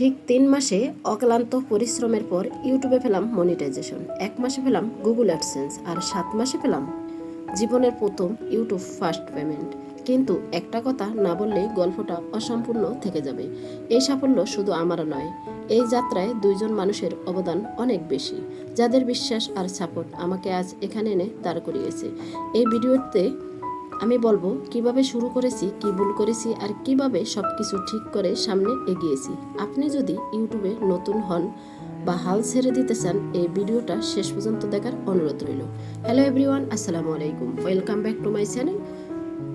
ঠিক তিন মাসে অক্লান্ত পরিশ্রমের পর ইউটিউবে পেলাম মনিটাইজেশন। এক মাসে পেলাম গুগল অ্যাডসেন্স আর সাত মাসে পেলাম জীবনের প্রথম ইউটিউব ফার্স্ট পেমেন্ট। কিন্তু একটা কথা না বললেই গল্পটা অসম্পূর্ণ থেকে যাবে। এই সাফল্য শুধু আমারও নয়, এই যাত্রায় দুইজন মানুষের অবদান অনেক বেশি, যাদের বিশ্বাস আর সাপোর্ট আমাকে আজ এখানে এনে দাঁড় করিয়েছে। এই ভিডিওতে আমি বলব কীভাবে শুরু করেছি, কি ভুল করেছি আর কীভাবে সব কিছু ঠিক করে সামনে এগিয়েছি। আপনি যদি ইউটিউবে নতুন হন বা হাল ছেড়ে দিতে চান, এই ভিডিওটা শেষ পর্যন্ত দেখার অনুরোধ রইল। হ্যালো এভরিওয়ান, আসসালামু আলাইকুম। Welcome back to my channel.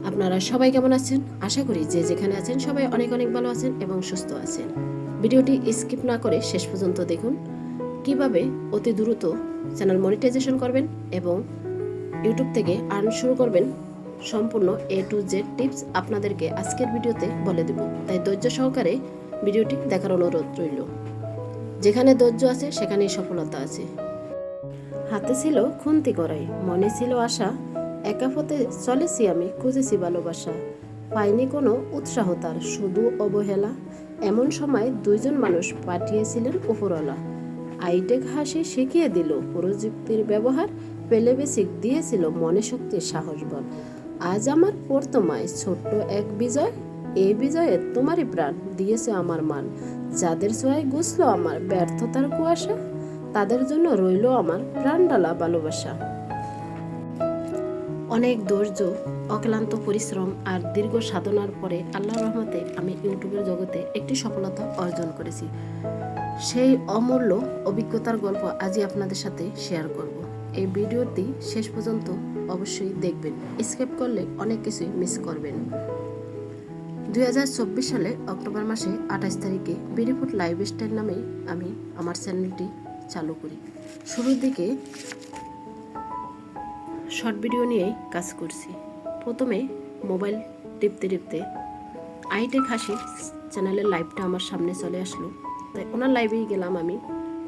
আপনারা সবাই কেমন আছেন? আশা করি যে যেখানে আছেন সবাই অনেক অনেক ভালো আছেন এবং সুস্থ আছেন। ভিডিওটি স্কিপ না করে শেষ পর্যন্ত দেখুন। কীভাবে অতি দ্রুত চ্যানেল মনিটাইজেশন করবেন এবং ইউটিউব থেকে আর্ন শুরু করবেন সম্পূর্ণ এ টু জেড টিপস আপনাদেরকে আজকের ভিডিওতে বলে দেব। তাই ধৈর্য সহকারে ভিডিওটি দেখার অনুরোধ রইল। যেখানে ধৈর্য আছে, সেখানেই সফলতা আছে। হাতে ছিল খুন্তি করাই, মনে ছিল আশা। একা পথে চলেছি আমি, খুঁজেছি ভালোবাসা। পাইনি কোনো উৎসাহ তার, শুধু অবহেলা। এমন সময় দুইজন মানুষ পাঠিয়েছিলেন উপরওয়ালা। আইটেক হাসি শিখিয়ে দিল, প্রযুক্তির ব্যবহার পেলে বেসিক দিয়েছিল মনে শক্তির সাহস বল। আজ আমার পর্তমায় ছোট্ট এক বিজয়। এই বিজয়ে তোমারই প্রাণ, দিয়েছে আমার মান। যাদের ছোঁয়ায় গুছল আমার ব্যর্থতার কুয়াশা, তাদের জন্য রইল আমার প্রাণডালা ভালোবাসা। অনেক ধৈর্য, অক্লান্ত পরিশ্রম আর দীর্ঘ সাধনার পরে আল্লাহ রহমতে আমি ইউটিউবের জগতে একটি সফলতা অর্জন করেছি। সেই অমূল্য অভিজ্ঞতার গল্প আজই আপনাদের সাথে শেয়ার করব। এই ভিডিওটি শেষ পর্যন্ত অবশ্যই দেখবেন। স্কেপ করলে অনেক কিছুই মিস করবেন। দু হাজার চব্বিশ সালে অক্টোবর মাসে আঠাশ তারিখে বিরিফুট লাইভ স্টাইল নামে আমি আমার চ্যানেলটি চালু করি। শুরুর দিকে শর্ট ভিডিও নিয়েই কাজ করছি। প্রথমে মোবাইল টিপতে টিপতে আইটেক হাসি চ্যানেলের লাইভটা আমার সামনে চলে আসলো। তাই ওনার লাইভেই গেলাম আমি।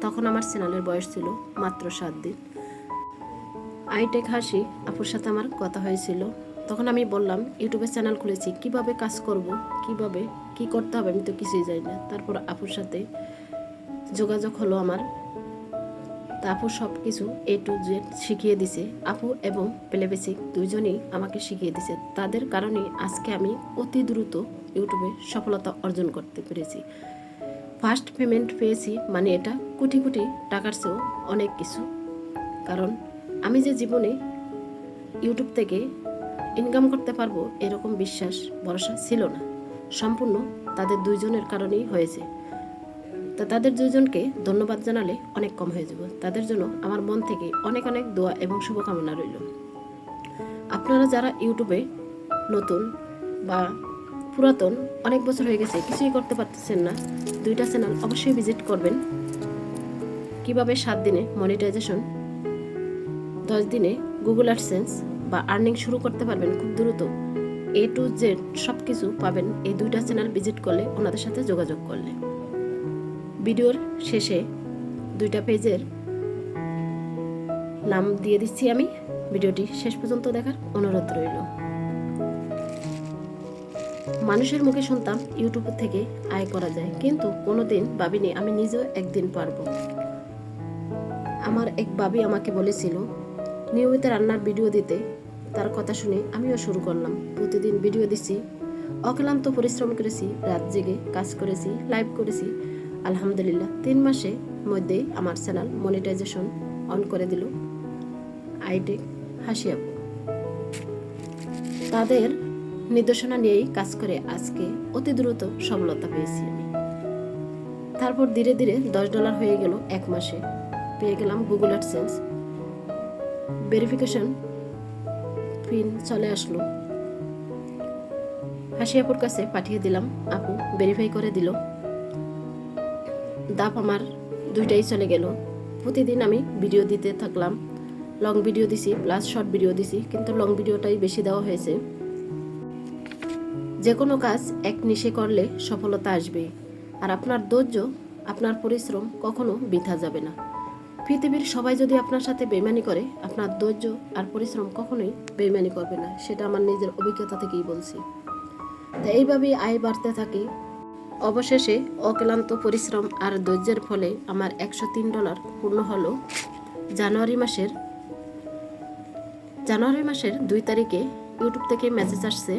তখন আমার চ্যানেলের বয়স ছিল মাত্র সাত দিন। আইটেক হাসি আপুর সাথে আমার কথা হয়েছিল। তখন আমি বললাম, ইউটিউবে চ্যানেল খুলেছি, কীভাবে কাজ করব? কীভাবে? কি করতে হবে? আমি তো কিছুই জানি না। তারপর আপুর সাথে যোগাযোগ হলো আমার। তা আপু সব কিছু এ টু জেড শিখিয়ে দিছে। আপু এবং প্লেবেসিক দুইজনেই আমাকে শিখিয়ে দিছে। তাদের কারণে আজকে আমি অতি দ্রুত ইউটিউবে সফলতা অর্জন করতে পেরেছি। ফার্স্ট পেমেন্ট পেয়েছি মানে এটা কোটি কোটি টাকার চেয়েও অনেক কিছু। কারণ আমি যে জীবনে ইউটিউব থেকে ইনকাম করতে পারব এরকম বিশ্বাস, ভরসা ছিল না। সম্পূর্ণ তাদের দুইজনের কারণেই হয়েছে। তা তাদের দুজনকে ধন্যবাদ জানালে অনেক কম হয়ে যাব। তাদের জন্য আমার মন থেকে অনেক অনেক দোয়া এবং শুভকামনা রইল। আপনারা যারা ইউটিউবে নতুন বা পুরাতন, অনেক বছর হয়ে গেছে, কিছুই করতে পারতেছেন না, দুইটা চ্যানেল অবশ্যই ভিজিট করবেন। কীভাবে সাত দিনে মনিটাইজেশন দশ দিনে গুগল অ্যাডসেন্স বা আর্নিং শুরু করতে পারবেন খুব দ্রুত। এ টু জেড সব কিছু পাবেন এই দুইটা চ্যানেল ভিজিট করলে ওনাদের সাথে যোগাযোগ করলে। ভিডিওর শেষে দুইটা পেজের নাম দিয়ে দিচ্ছি আমি। ভিডিওটি শেষ পর্যন্ত দেখার অনুরোধ রইল। মানুষের মুখে শুনতাম ইউটিউব থেকে আয় করা যায়, কিন্তু কোনোদিন ভাবিনি আমি নিজেও একদিন পারব। আমার এক বাবি আমাকে বলেছিল নিয়মিত রান্নার ভিডিও দিতে তার কথা শুনে আমিও শুরু করলাম। প্রতিদিন ভিডিও দিচ্ছি অক্লান্ত পরিশ্রম করেছি, রাত জেগে কাজ করেছি লাইভ করেছি। আলহামদুলিল্লাহ, তিন মাসে মধ্যেই আমার চ্যানেল মনিটাইজেশন অন করে দিল। আইটেক হাসি আপু। তাদের নির্দেশনা নিয়েই কাজ করে আজকে অতি দ্রুত সফলতা পেয়েছি আমি। তারপর ধীরে ধীরে দশ ডলার হয়ে গেল এক মাসে। পেয়ে গেলাম গুগল অ্যাডসেন্স ভেরিফিকেশন পিন চলে আসলো। হাসি আপুর কাছে পাঠিয়ে দিলাম, আপু ভেরিফাই করে দিল। দাপ আমার দুইটাই চলে গেল। প্রতিদিন আমি ভিডিও দিতে থাকলাম। লং ভিডিও দিছি প্লাস শর্ট ভিডিও দিছি, কিন্তু লং ভিডিওটাই বেশি দেওয়া হয়েছে। যে কোনো কাজ এক নিশে করলে সফলতা আসবে আর আপনার ধৈর্য, আপনার পরিশ্রম কখনো বৃথা যাবে না। পৃথিবীর সবাই যদি আপনার সাথে বেমানি করে, আপনার ধৈর্য আর পরিশ্রম কখনোই বেমানি করবে না, সেটা আমার নিজের অভিজ্ঞতা থেকেই বলছি। তা এইভাবেই আয় বাড়তে থাকে। অবশেষে অক্লান্ত পরিশ্রম আর ধৈর্যের ফলে আমার একশো তিন ডলার পূর্ণ হলো জানুয়ারি মাসের জানুয়ারি মাসের দুই তারিখে ইউটিউব থেকে মেসেজ আসছে,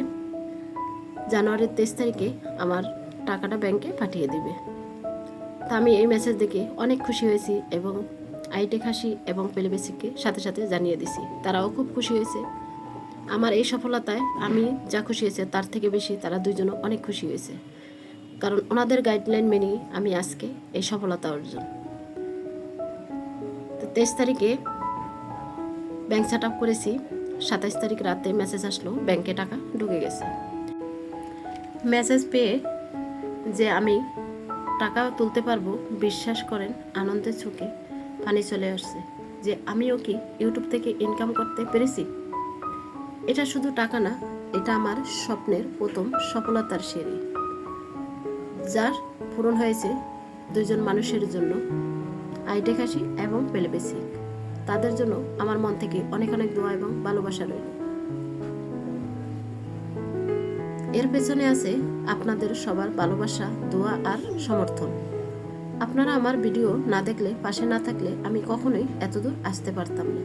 জানুয়ারির তেইশ তারিখে আমার টাকাটা ব্যাংকে পাঠিয়ে দিবে। তা আমি এই মেসেজ দেখে অনেক খুশি হয়েছি এবং আইটেক হাসি এবং পেলেবেসিককে সাথে সাথে জানিয়ে দিছি। তারাও খুব খুশি হয়েছে। আমার এই সফলতায় আমি যা খুশি হয়েছে তার থেকে বেশি তারা দুইজনও অনেক খুশি হয়েছে। কারণ ওনাদের গাইডলাইন মেনেই আমি আজকে এই সফলতা অর্জন। তো তেইশ তারিখে ব্যাংক সেট আপ করেছি। সাতাইশ তারিখ রাতে মেসেজ আসলো, ব্যাংকে টাকা ঢুকে গেছে। মেসেজ পেয়ে যে আমি টাকা তুলতে পারব, বিশ্বাস করেন, আনন্দের চোখে পানি চলে আসছে। যে আমিও কি ইউটিউব থেকে ইনকাম করতে পেরেছি? এটা শুধু টাকা না, এটা আমার স্বপ্নের প্রথম সফলতার সিঁড়ি। যার পূরণ হয়েছে দুজন মানুষের জন্য আইটে খাসি এবং পেলেবেসি তাদের জন্য আমার মন থেকে অনেক অনেক দোয়া এবং ভালোবাসা রইল। এর পেছনে আছে আপনাদের সবার ভালোবাসা, দোয়া আর সমর্থন। আপনারা আমার ভিডিও না দেখলে, পাশে না থাকলে আমি কখনোই এতদূর আসতে পারতাম না।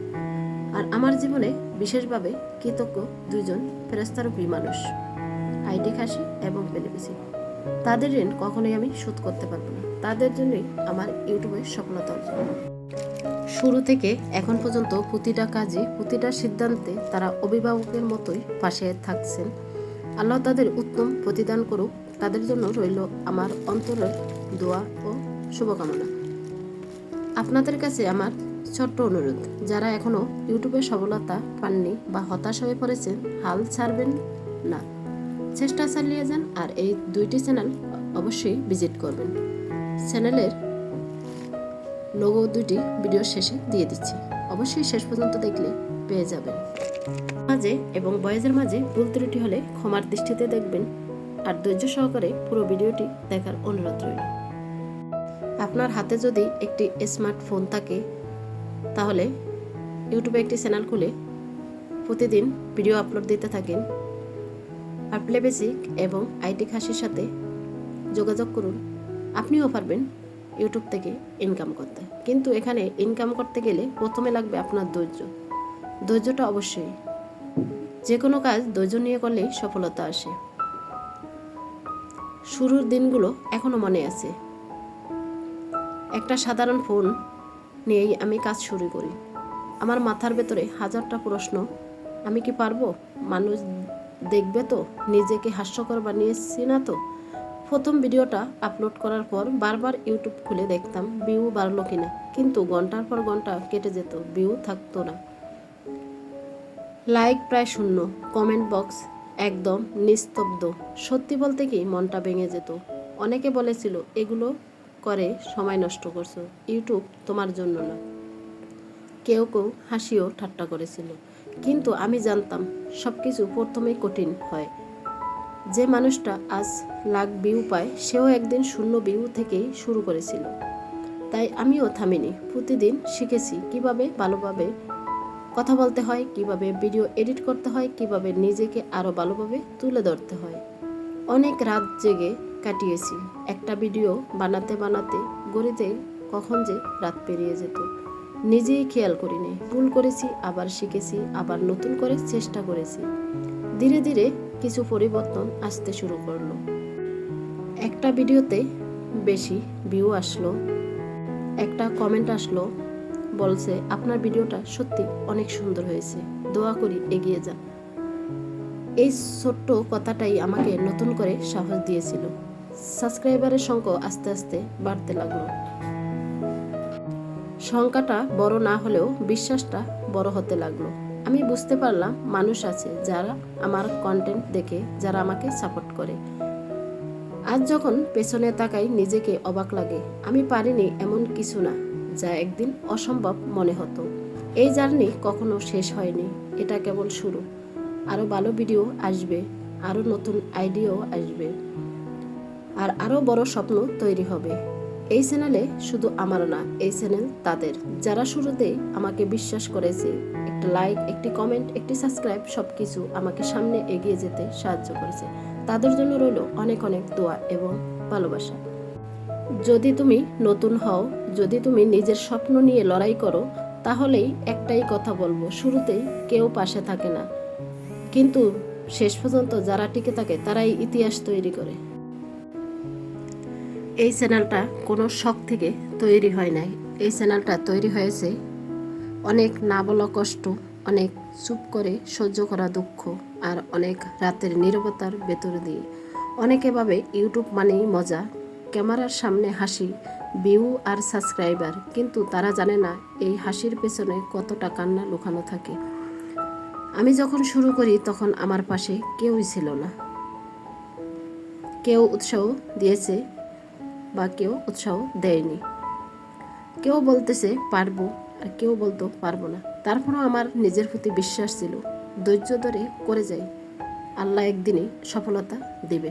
আর আমার জীবনে বিশেষভাবে কৃতজ্ঞ দুইজন ফেরেস্তারূপী মানুষ, আইডি খাসি এবং পেলেবেসি তাদের ঋণ কখনোই আমি শোধ করতে পারব না। তাদের জন্যই আমার ইউটিউবে সফলতা শুরু থেকে এখন পর্যন্ত প্রতিটা কাজে প্রতিটা সিদ্ধান্তে তারা অভিভাবকের মতোই পাশে থাকছেন। আল্লাহ তাদের উত্তম প্রতিদান করুক। তাদের জন্য রইল আমার অন্তরের দোয়া শুভকামনা। আপনাদের কাছে আমার ছোট্ট অনুরোধ, যারা এখনও ইউটিউবে সফলতা পাননি বা হতাশ হয়ে পড়েছেন, হাল ছাড়বেন না। চেষ্টা চালিয়ে যান আর এই দুইটি চ্যানেল অবশ্যই ভিজিট করবেন। চ্যানেলের লোগো দুটি ভিডিও শেষে দিয়ে দিচ্ছি। অবশ্যই শেষ পর্যন্ত দেখলে পেয়ে যাবেন। মাঝে এবং বয়েজের মাঝে ভুল ত্রুটি হলে ক্ষমার দৃষ্টিতে দেখবেন। আর ধৈর্য সহকারে পুরো ভিডিওটি দেখার অনুরোধ রইল। আপনার হাতে যদি একটি স্মার্টফোন থাকে, তাহলে ইউটিউবে একটি চ্যানেল খুলে প্রতিদিন ভিডিও আপলোড দিতে থাকেন। আর প্লে বেসিক এবং আইটি খাসির সাথে যোগাযোগ করুন। আপনিও পারবেন ইউটিউব থেকে ইনকাম করতে। কিন্তু এখানে ইনকাম করতে গেলে প্রথমে লাগবে আপনার ধৈর্য। ধৈর্যটা অবশ্যই। যে কোনো কাজ ধৈর্য নিয়ে করলেই সফলতা আসে। শুরুর দিনগুলো এখনও মনে আছে। একটা সাধারণ ফোন নিয়েই আমি কাজ শুরু করি। আমার মাথার ভেতরে হাজারটা প্রশ্ন, আমি কি পারব? মানুষ দেখবে তো? নিজেকে হাস্যকর বানিয়েছি না তো? প্রথম ভিডিওটা আপলোড করার পর বারবার ইউটিউব খুলে দেখতাম, ভিউ বাড়লো কিনা। কিন্তু ঘণ্টার পর ঘণ্টা কেটে যেত, ভিউ থাকতো না। লাইক প্রায় শূন্য, কমেন্ট বক্স একদম নিস্তব্ধ। সত্যি বলতে কি মনটা ভেঙে যেত। অনেকে বলেছিল, এগুলো করে সময় নষ্ট করছ। ইউটিউব তোমার জন্য না। কেউ কেউ হাসিও ঠাট্টা করেছিল। কিন্তু আমি জানতাম সব কিছু প্রথমেই কঠিন হয়। যে মানুষটা আজ লাখ ভিউ পায়, সেও একদিন শূন্য ভিউ থেকেই শুরু করেছিল। তাই আমিও থামিনি। প্রতিদিন শিখেছি কীভাবে ভালোভাবে কথা বলতে হয়, কীভাবে ভিডিও এডিট করতে হয়, কীভাবে নিজেকে আরও ভালোভাবে তুলে ধরতে হয়। অনেক রাত জেগে কাটিয়েছি। একটা ভিডিও বানাতে বানাতে গড়িতে কখন যে রাত পেরিয়ে যেত। নিজেই খেয়াল করিনি। ভুল করেছি, আবার শিখেছি, আবার নতুন করে চেষ্টা করেছি। ধীরে ধীরে কিছু পরিবর্তন আসতে শুরু করল। একটা ভিডিওতে বেশি ভিউ আসলো। একটা কমেন্ট আসলো, বলছে, আপনার ভিডিওটা সত্যি অনেক সুন্দর হয়েছে। দোয়া করি এগিয়ে যান। এই ছোট্ট কথাটাই আমাকে নতুন করে সাহস দিয়েছিল। সাবস্ক্রাইবারের সংখ্যা আস্তে আস্তে বাড়তে লাগল। সংখ্যাটা বড় না হলেও বিশ্বাসটা বড় হতে লাগল। আমি বুঝতে পারলাম মানুষ আছে যারা আমার কন্টেন্ট দেখে, যারা আমাকে সাপোর্ট করে। আজ যখন পেছনে তাকাই নিজেকে অবাক লাগে। আমি পারিনি এমন কিছু না, যা একদিন অসম্ভব মনে হতো। এই জার্নি কখনো শেষ হয়নি, এটা কেবল শুরু। আরও ভালো ভিডিও আসবে আরও নতুন আইডিয়াও আসবে। আর আরও বড় স্বপ্ন তৈরি হবে। এই চ্যানেলে শুধু আমার না, এই চ্যানেল তাদের। যারা শুরুতে আমাকে বিশ্বাস করেছে, একটা লাইক, একটি কমেন্ট, একটি সাবস্ক্রাইব সব কিছু আমাকে সামনে এগিয়ে যেতে সাহায্য করেছে। তাদের জন্য রইল অনেক অনেক দোয়া এবং ভালোবাসা। যদি তুমি নতুন হও, যদি তুমি নিজের স্বপ্ন নিয়ে লড়াই করো, তাহলেই একটাই কথা বলব, শুরুতেই কেউ পাশে থাকে না। কিন্তু শেষ পর্যন্ত যারা টিকে থাকে, তারাই ইতিহাস তৈরি করে। এই চ্যানেলটা কোনো শখ থেকে তৈরি হয় নাই। এই চ্যানেলটা তৈরি হয়েছে অনেক না বলা কষ্ট, অনেক চুপ করে সহ্য করা দুঃখ আর অনেক রাতের নীরবতার ভেতর দিয়ে। অনেকে ভাবে ইউটিউব মানেই মজা, ক্যামেরার সামনে হাসি, ভিউ আর সাবস্ক্রাইবার, কিন্তু তারা জানে না এই হাসির পেছনে কতটা কান্না লুকানো থাকে। আমি যখন শুরু করি তখন আমার পাশে কেউই ছিল না। কেউ উৎসাহ দিয়েছে বা কেউ উৎসাহ দেয়নি। কেউ বলতেছে, পারব আর কেউ বলতো, পারব না। তারপরেও আমার নিজের প্রতি বিশ্বাস ছিল, ধৈর্য ধরে করে যাই। আল্লাহ একদিনই সফলতা দেবে।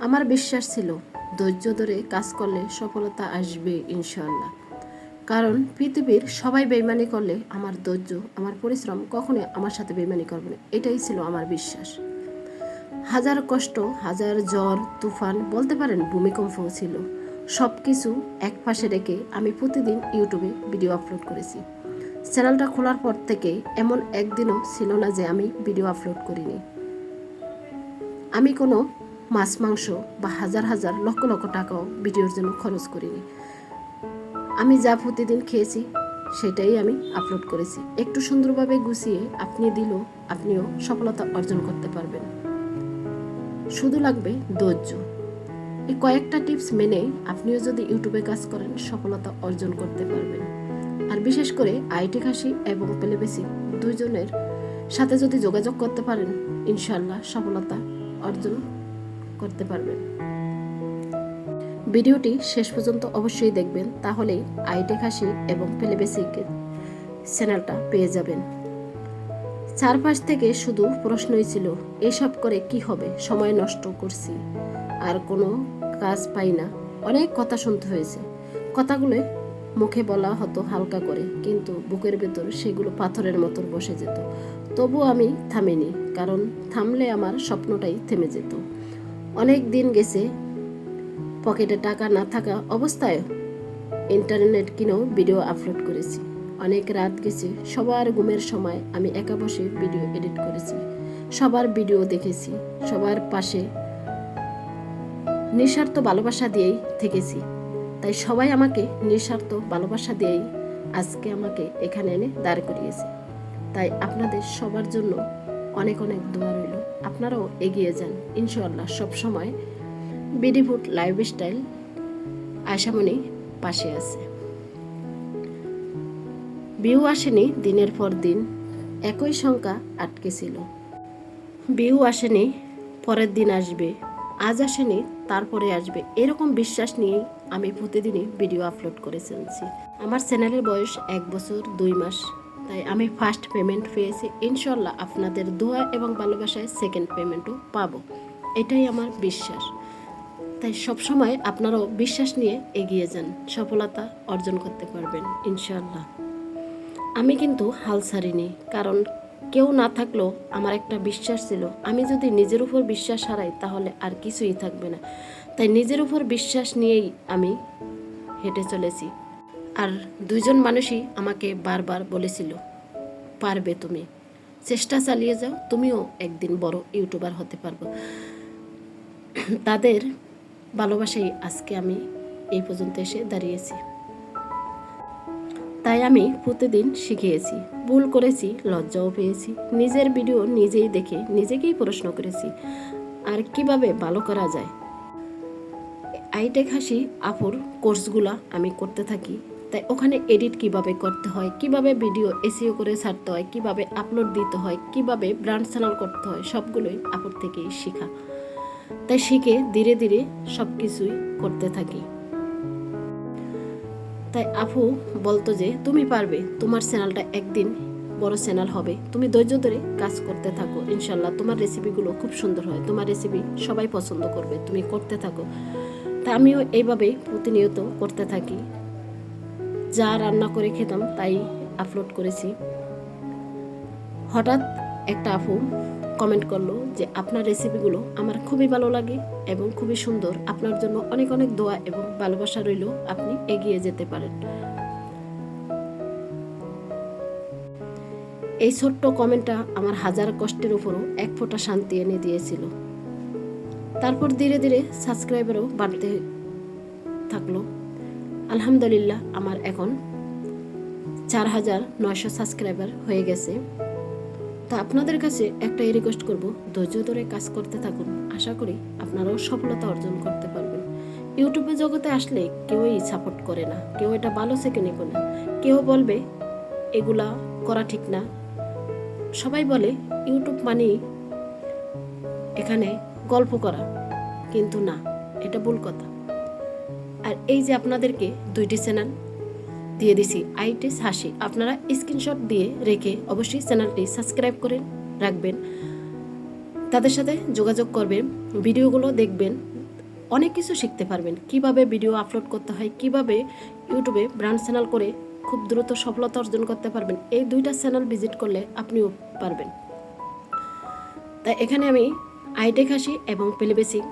আমার বিশ্বাস ছিল, ধৈর্য ধরে কাজ করলে সফলতা আসবে ইনশাআল্লাহ। কারণ পৃথিবীর সবাই বেইমানি করলে আমার ধৈর্য, আমার পরিশ্রম কখনোই আমার সাথে বেইমানি করবে না। এটাই ছিল আমার বিশ্বাস। হাজার কষ্ট, হাজার জ্বর, তুফান, বলতে পারেন ভূমিকম্পও ছিল। সব কিছু এক পাশে রেখে আমি প্রতিদিন ইউটিউবে ভিডিও আপলোড করেছি। চ্যানেলটা খোলার পর থেকে এমন একদিনও ছিল না যে আমি ভিডিও আপলোড করিনি। আমি কোনো মাছ, মাংস বা হাজার হাজার, লক্ষ লক্ষ টাকাও ভিডিওর জন্য খরচ করিনি। আমি যা প্রতিদিন খেয়েছি, সেটাই আমি আপলোড করেছি। একটু সুন্দরভাবে গুছিয়ে আপনি দিলেও আপনিও সফলতা অর্জন করতে পারবেন। শুধু লাগবে ধৈর্য। এই কয়েকটা টিপস মেনে আপনিও যদি ইউটিউবে কাজ করেন, সফলতা অর্জন করতে পারবেন। আর বিশেষ করে আইটি খাসি এবং পেলেবেসি দুইজনের সাথে যদি যোগাযোগ করতে পারেন ইনশাল্লাহ সফলতা অর্জন করতে পারবেন। ভিডিওটি শেষ পর্যন্ত অবশ্যই দেখবেন, তাহলেই আইটি খাসি এবং পেলেবেসিক চ্যানেলটা পেয়ে যাবেন। চারপাশ থেকে শুধু প্রশ্নই ছিল, এসব করে কি হবে? সময় নষ্ট করছি। আর কোনো কাজ পাই না। অনেক কথা শুনতে হয়েছে। কথাগুলো মুখে বলা হতো হালকা করে, কিন্তু বুকের ভেতর সেগুলো পাথরের মতো বসে যেত। তবু আমি থামিনি, কারণ থামলে আমার স্বপ্নটাই থেমে যেত। অনেক দিন গেছে, পকেটে টাকা না থাকা অবস্থায় ইন্টারনেট কিনেও ভিডিও আপলোড করেছি। অনেক রাত গেছে, সবার ঘুমের সময় আমি একা বসে ভিডিও এডিট করেছি। সবার ভিডিও দেখেছি, সবার পাশে নিঃস্বার্থ ভালোবাসা দিয়েই থেকেছি। তাই সবাই আমাকে নিঃস্বার্থ ভালোবাসা দিয়েই আজকে আমাকে এখানে এনে দাঁড় করিয়েছে। তাই আপনাদের সবার জন্য অনেক অনেক দোয়া রইল। আপনারাও এগিয়ে যান ইনশাল্লাহ সবসময় লাইফ স্টাইল আশামণি পাশে আছে। বিউ আসেনি দিনের পর দিন, একই সংখ্যা আটকে ছিল। বিউ আসেনি, পরের দিন আসবে। আজ আসেনি, তারপরে আসবে। এরকম বিশ্বাস নিয়েই আমি প্রতিদিনই ভিডিও আপলোড করে চলছি। আমার চ্যানেলের বয়স এক বছর দুই মাস, তাই আমি ফার্স্ট পেমেন্ট পেয়েছি। ইনশাল্লাহ আপনাদের দোয়া এবং ভালোবাসায় সেকেন্ড পেমেন্টও পাবো। এটাই আমার বিশ্বাস। তাই সবসময় আপনারাও বিশ্বাস নিয়ে এগিয়ে যান। সফলতা অর্জন করতে পারবেন ইনশাল্লাহ আমি কিন্তু হাল ছাড়িনি, কারণ কেউ না থাকলেও আমার একটা বিশ্বাস ছিল, আমি যদি নিজের উপর বিশ্বাস হারাই তাহলে আর কিছুই থাকবে না। তাই নিজের উপর বিশ্বাস নিয়েই আমি হেঁটে চলেছি। আর দুইজন মানুষই আমাকে বারবার বলেছিল, পারবে তুমি। চেষ্টা চালিয়ে যাও, তুমিও একদিন বড় ইউটিউবার হতে পারব। তাদের ভালোবাসাই আজকে আমি এই পর্যন্ত এসে দাঁড়িয়েছি। তাই আমি প্রতিদিন শিখিয়েছি, ভুল করেছি, লজ্জাও পেয়েছি। নিজের ভিডিও নিজেই দেখে নিজেকেই প্রশ্ন করেছি, আর কীভাবে ভালো করা যায়? আইটেক হাসি আপুর কোর্সগুলা আমি করতে থাকি। তাই ওখানে এডিট কীভাবে করতে হয়, কীভাবে ভিডিও এসিও করে ছাড়তে হয়, কীভাবে আপলোড দিতে হয়, কীভাবে ব্র্যান্ড চ্যানেল করতে হয়, সবগুলোই আপুর থেকেই শেখা। তাই শিখে ধীরে ধীরে সব কিছুই করতে থাকি। তাই আপু বলতো যে, তুমি পারবে, তোমার চ্যানেলটা একদিন বড় চ্যানেল হবে। তুমি ধৈর্য ধরে কাজ করতে থাকো। ইনশাল্লাহ তোমার রেসিপিগুলো খুব সুন্দর হয়। তোমার রেসিপি সবাই পছন্দ করবে। তুমি করতে থাকো। তা আমিও এইভাবে প্রতিনিয়ত করতে থাকি। যা রান্না করে খেতাম তাই আপলোড করেছি। হঠাৎ একটা আপু কমেন্ট করল যে আপনার রেসিপিগুলো আমার খুবই ভালো লাগে এবং খুবই সুন্দর। আপনার জন্য অনেক অনেক দোয়া এবং ভালোবাসা রইল আপনি এগিয়ে যেতে পারেন। এই ছোট্ট কমেন্টটা আমার হাজার কষ্টের উপরও এক ফোঁটা শান্তি এনে দিয়েছিল। তারপর ধীরে ধীরে সাবস্ক্রাইবারও বাড়তে থাকল। আলহামদুলিল্লাহ, আমার এখন চার হাজার নয়শো সাবস্ক্রাইবার হয়ে গেছে। তা আপনাদের কাছে একটাই রিকোয়েস্ট করব, ধৈর্য ধরে কাজ করতে থাকুন। আশা করি আপনারাও সফলতা অর্জন করতে পারবেন। ইউটিউবে জগতে আসলে কেউই সাপোর্ট করে না। কেউ এটা ভালো সেকে নেবে না কেউ বলবে, এগুলা করা ঠিক না। সবাই বলে, ইউটিউব মানেই এখানে গল্প করা। কিন্তু না, এটা ভুল কথা। আর এই যে আপনাদেরকে দুইটি চ্যানেল দিয়ে দিছি। আইটিস হাসি। আপনারা স্ক্রিনশট দিয়ে রেখে অবশ্যই চ্যানেলটি সাবস্ক্রাইব করে রাখবেন। তাদের সাথে যোগাযোগ করবেন, ভিডিওগুলো দেখবেন, অনেক কিছু শিখতে পারবেন। কীভাবে ভিডিও আপলোড করতে হয়, কীভাবে ইউটিউবে ব্র্যান্ড চ্যানেল করে খুব দ্রুত সফলতা অর্জন করতে পারবেন, এই দুইটা চ্যানেল ভিজিট করলে আপনিও পারবেন। তাই এখানে আমি আইটেক হাসি এবং পেলিবেসিক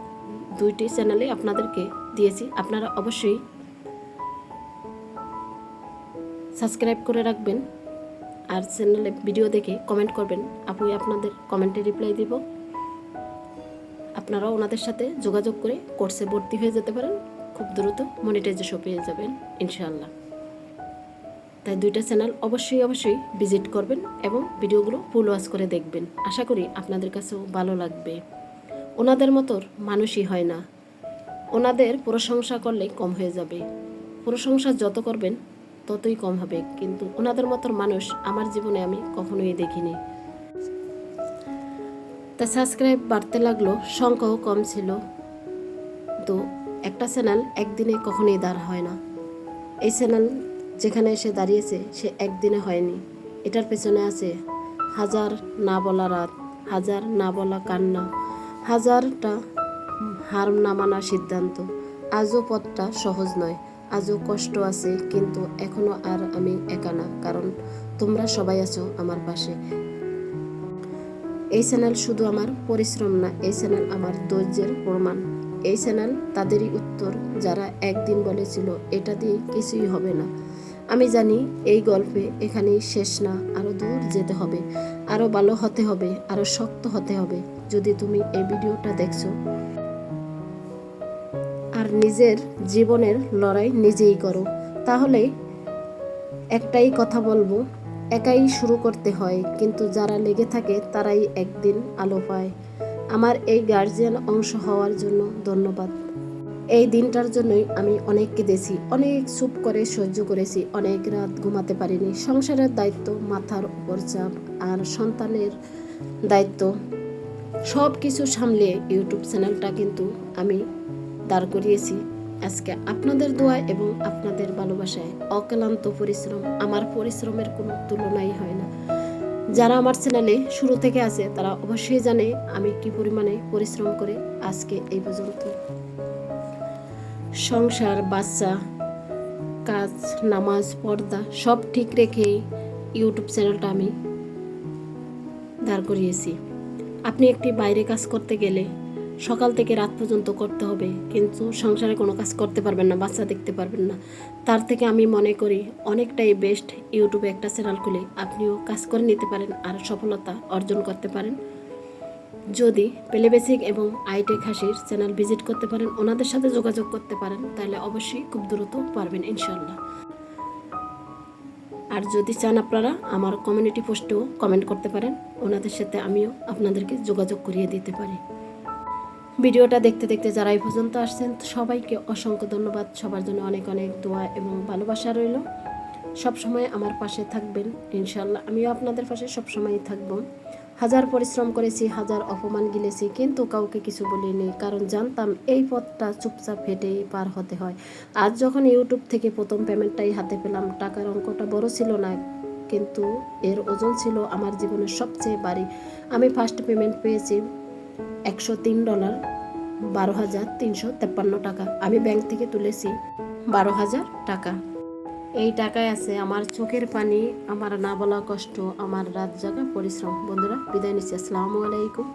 দুইটি চ্যানেলে আপনাদেরকে দিয়েছি। আপনারা অবশ্যই সাবস্ক্রাইব করে রাখবেন আর চ্যানেলে ভিডিও দেখে কমেন্ট করবেন। আপুই আপনাদের কমেন্টে রিপ্লাই দিব। আপনারাও ওনাদের সাথে যোগাযোগ করে কোর্সে ভর্তি হয়ে যেতে পারেন। খুব দ্রুত মনিটাইজেশন পেয়ে যাবেন, ইনশাআল্লাহ। তাই দুইটা চ্যানেল অবশ্যই অবশ্যই ভিজিট করবেন এবং ভিডিওগুলো ফুল ওয়াচ করে দেখবেন। আশা করি আপনাদের কাছেও ভালো লাগবে। ওনাদের মতো মানুষই হয় না। ওনাদের প্রশংসা করলেই কম হয়ে যাবে। প্রশংসা যত করবেন ততই কম হবে। কিন্তু ওনাদের মতোর মানুষ আমার জীবনে আমি কখনোই দেখিনি। তা সাবস্ক্রাইব বাড়তে লাগল, সংখ্যাও কম ছিল। তো একটা চ্যানেল একদিনে কখনোই দাঁড় হয় না। এই চ্যানেল যেখানে এসে দাঁড়িয়েছে, সে একদিনে হয়নি। এটার পেছনে আছে হাজার না বলা রাত, হাজার না বলা কান্না, হাজারটা হার না মানা সিদ্ধান্ত। আজও পথটা সহজ নয়। আজও কষ্ট আছে, কিন্তু এখনও আর আমি একা না, কারণ তোমরা সবাই আছো আমার পাশে। এই চ্যানেল শুধু আমার পরিশ্রম না, এই চ্যানেল আমার ধৈর্যের প্রমাণ। এই চ্যানেল তাদেরই উত্তর, যারা একদিন বলেছিল, এটা দিয়ে কিছুই হবে না। আমি জানি এই গল্পে এখানেই শেষ না, আরও দূর যেতে হবে, আরও ভালো হতে হবে, আরও শক্ত হতে হবে। যদি তুমি এই ভিডিওটা দেখছ নিজের জীবনের লড়াই নিজেই করো। তাহলে একটাই কথা বলব, একাই শুরু করতে হয়, কিন্তু যারা লেগে থাকে তারাই একদিন আলো পায়। আমার এই গার্জিয়ান অংশ হওয়ার জন্য ধন্যবাদ। এই দিনটার জন্যই আমি অনেক কেঁদেছি, অনেক চুপ করে সহ্য করেছি, অনেক রাত ঘুমাতে পারিনি। সংসারের দায়িত্ব মাথার উপর চাপ, আর সন্তানের দায়িত্ব। সব কিছু সামলে ইউটিউব চ্যানেলটা কিন্তু আমি দাঁড় করিয়েছি। আজকে আপনাদের দোয়া এবং আপনাদের ভালোবাসায় অক্লান্ত পরিশ্রম আমার পরিশ্রমের কোনো তুলনাই হয় না। যারা আমার চ্যানেলে শুরু থেকে আছে, তারা অবশ্যই জানে আমি কি পরিমাণে পরিশ্রম করে আজকে এই পর্যন্ত। সংসার, বাচ্চা, কাজ, নামাজ, পর্দা সব ঠিক রেখেই ইউটিউব চ্যানেলটা আমি দাঁড় করিয়েছি। আপনি একটি বাইরে কাজ করতে গেলে সকাল থেকে রাত পর্যন্ত করতে হবে। কিন্তু সংসারে কোনো কাজ করতে পারবেন না, বাচ্চা দেখতে পারবেন না। তার থেকে আমি মনে করি অনেকটাই বেস্ট ইউটিউবে একটা চ্যানেল খুলে আপনিও কাজ করে নিতে পারেন আর সফলতা অর্জন করতে পারেন। যদি পেলেবেসিক এবং আইটেক হাসির চ্যানেল ভিজিট করতে পারেন, ওনাদের সাথে যোগাযোগ করতে পারেন, তাহলে অবশ্যই খুব দ্রুত পারবেন ইনশাল্লাহ আর যদি চান আপনারা আমার কমিউনিটি পোস্টেও কমেন্ট করতে পারেন, ওনাদের সাথে আমিও আপনাদেরকে যোগাযোগ করিয়ে দিতে পারি। ভিডিওটা দেখতে দেখতে যারা এই পর্যন্ত আসছেন, সবাইকে অসংখ্য ধন্যবাদ। সবার জন্য অনেক অনেক দোয়া এবং ভালোবাসা রইল। সবসময় আমার পাশে থাকবেন ইনশাল্লাহ আমিও আপনাদের পাশে সবসময়ই থাকব। হাজার পরিশ্রম করেছি, হাজার অপমান গিলেছি, কিন্তু কাউকে কিছু বলিনি, কারণ জানতাম এই পথটা চুপচাপ হেঁটেই পার হতে হয়। আজ যখন ইউটিউব থেকে প্রথম পেমেন্টটাই হাতে পেলাম, টাকার অঙ্কটা বড় ছিল না, কিন্তু এর ওজন ছিল আমার জীবনের সবচেয়ে বাড়ি। আমি ফার্স্ট পেমেন্ট পেয়েছি একশো তিন ডলার, বারো হাজার তিনশো তেপ্পান্ন টাকা। আমি ব্যাংক থেকে তুলেছি বারো হাজার টাকা। এই টাকায় আছে আমার চোখের পানি, আমার না বলা কষ্ট, আমার রাত জাগা পরিশ্রম। বন্ধুরা, বিদায় নিচ্ছি। আসসালামু আলাইকুম।